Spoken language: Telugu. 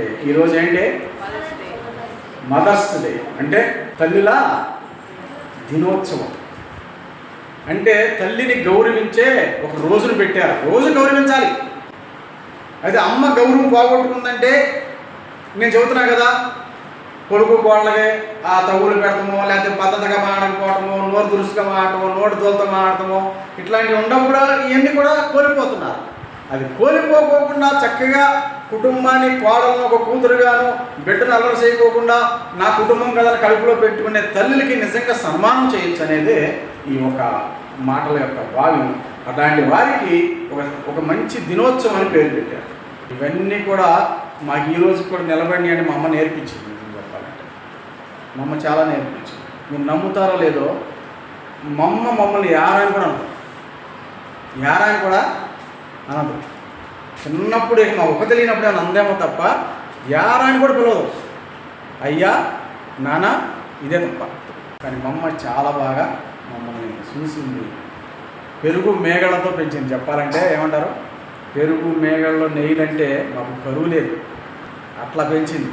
ఈరోజు ఏంటి మదర్స్ డే అంటే తల్లిల దినోత్సవం. అంటే తల్లిని గౌరవించే ఒక రోజును పెట్టారు. రోజు గౌరవించాలి. అయితే అమ్మ గౌరవం పోగొట్టుకుందంటే నేను చెబుతున్నా కదా కొడుకు కోళ్ళకి ఆ తగులు పెడతామో లేకపోతే పద్ధతిగా మాడకపోవటమో నోరు దురుసుగా మాడటమో నోటి దోలతో మాడటమో ఇట్లాంటివి ఉండవు కూడా ఇవన్నీ కూడా కోల్పోతున్నారు. అది కోల్పోకుండా చక్కగా కుటుంబాన్ని కోడలను ఒక కూతురుగాను బిడ్డను అలర చేయకోకుండా నా కుటుంబం కదా కడుపులో పెట్టుకునే తల్లులకి నిజంగా సన్మానం చేయొచ్చు అనేది ఈ ఒక మాటల యొక్క భావ్యం అలాంటి వారికి ఒక ఒక మంచి దినోత్సవం అని పేరు పెట్టారు. ఇవన్నీ కూడా మాకు ఈ రోజు కూడా నిలబడి అని మా అమ్మ నేర్పించింది చెప్పాలంటే. మా అమ్మ చాలా నేర్పించింది. మీరు నమ్ముతారో లేదో మా అమ్మ మమ్మల్ని యారాని కూడా అనదు. యారాని కూడా అనదు. చిన్నప్పుడు మా ఒక తెలియనప్పుడు అని అందేమో తప్ప యారాని కూడా పిలవదు. అయ్యా నాన్న ఇదే తప్ప. కానీ మమ్మ చాలా బాగా మమ్మల్ని చూసింది. పెరుగు మేగళ్ళతో పెంచింది. చెప్పాలంటే ఏమంటారు? పెరుగు మేగళ్ళలో నెయ్యిలంటే మాకు కరువు లేదు. అట్లా పెంచింది.